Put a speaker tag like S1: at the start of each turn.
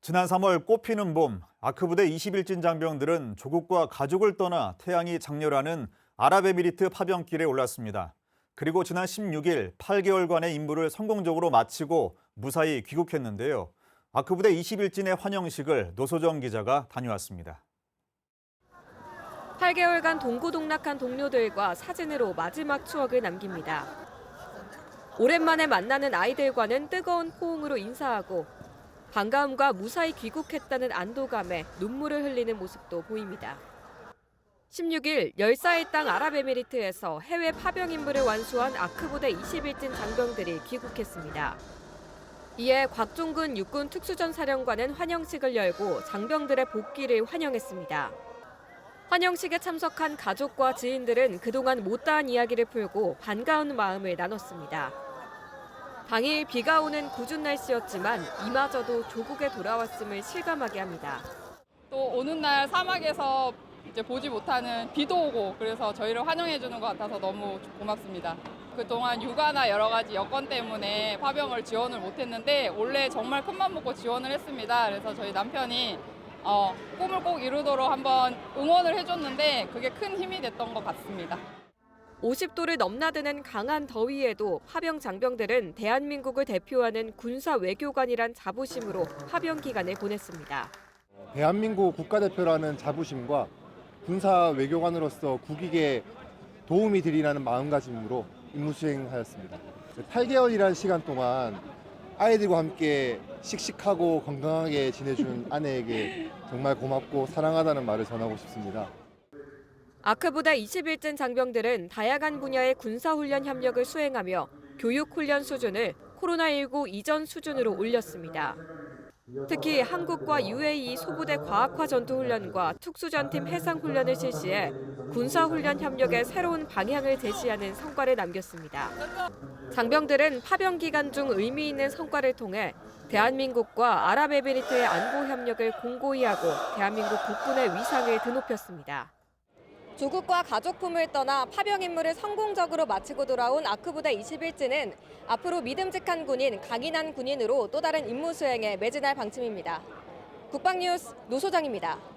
S1: 지난 3월 꽃피는 봄, 아크부대 20일진 장병들은 조국과 가족을 떠나 태양이 장렬하는 아랍에미리트 파병길에 올랐습니다. 그리고 지난 16일 8개월간의 임무를 성공적으로 마치고 무사히 귀국했는데요. 아크부대 20일진의 환영식을 노소정 기자가 다녀왔습니다.
S2: 8개월간 동고동락한 동료들과 사진으로 마지막 추억을 남깁니다. 오랜만에 만나는 아이들과는 뜨거운 포옹으로 인사하고 반가움과 무사히 귀국했다는 안도감에 눈물을 흘리는 모습도 보입니다. 16일 열사의 땅 아랍에미리트에서 해외 파병 임무를 완수한 아크부대 21진 장병들이 귀국했습니다. 이에 곽종근 육군 특수전 사령관은 환영식을 열고 장병들의 복귀를 환영했습니다. 환영식에 참석한 가족과 지인들은 그동안 못다한 이야기를 풀고 반가운 마음을 나눴습니다. 당일 비가 오는 궂은 날씨였지만 이마저도 조국에 돌아왔음을 실감하게 합니다.
S3: 또 오는 날 사막에서 이제 보지 못하는 비도 오고 그래서 저희를 환영해 주는 것 같아서 너무 고맙습니다. 그동안 육아나 여러 가지 여건 때문에 파병을 지원을 못했는데 올해 정말 큰맘 먹고 지원을 했습니다. 그래서 저희 남편이 어, 꿈을 꼭 이루도록 한번 응원을 해줬는데 그게 큰 힘이 됐던 것 같습니다.
S2: 50도를 넘나드는 강한 더위에도 파병 장병들은 대한민국을 대표하는 군사 외교관이란 자부심으로 파병 기간을 보냈습니다.
S4: 대한민국 국가대표라는 자부심과 군사 외교관으로서 국익에 도움이 되리라는 마음가짐으로 임무 수행하였습니다. 8개월이라는 시간 동안 아이들과 함께 씩씩하고 건강하게 지내준 아내에게 정말 고맙고 사랑하다는 말을 전하고 싶습니다.
S2: 아크부대 21진 장병들은 다양한 분야의 군사훈련 협력을 수행하며 교육훈련 수준을 코로나19 이전 수준으로 올렸습니다. 특히 한국과 UAE 소부대 과학화 전투훈련과 특수전팀 해상훈련을 실시해 군사훈련 협력의 새로운 방향을 제시하는 성과를 남겼습니다. 장병들은 파병 기간 중 의미 있는 성과를 통해 대한민국과 아랍에미리트의 안보 협력을 공고히 하고 대한민국 국군의 위상을 드높였습니다. 조국과 가족품을 떠나 파병 임무를 성공적으로 마치고 돌아온 아크부대 21지는 앞으로 믿음직한 군인, 강인한 군인으로 또 다른 임무 수행에 매진할 방침입니다. 국방뉴스 노소정입니다.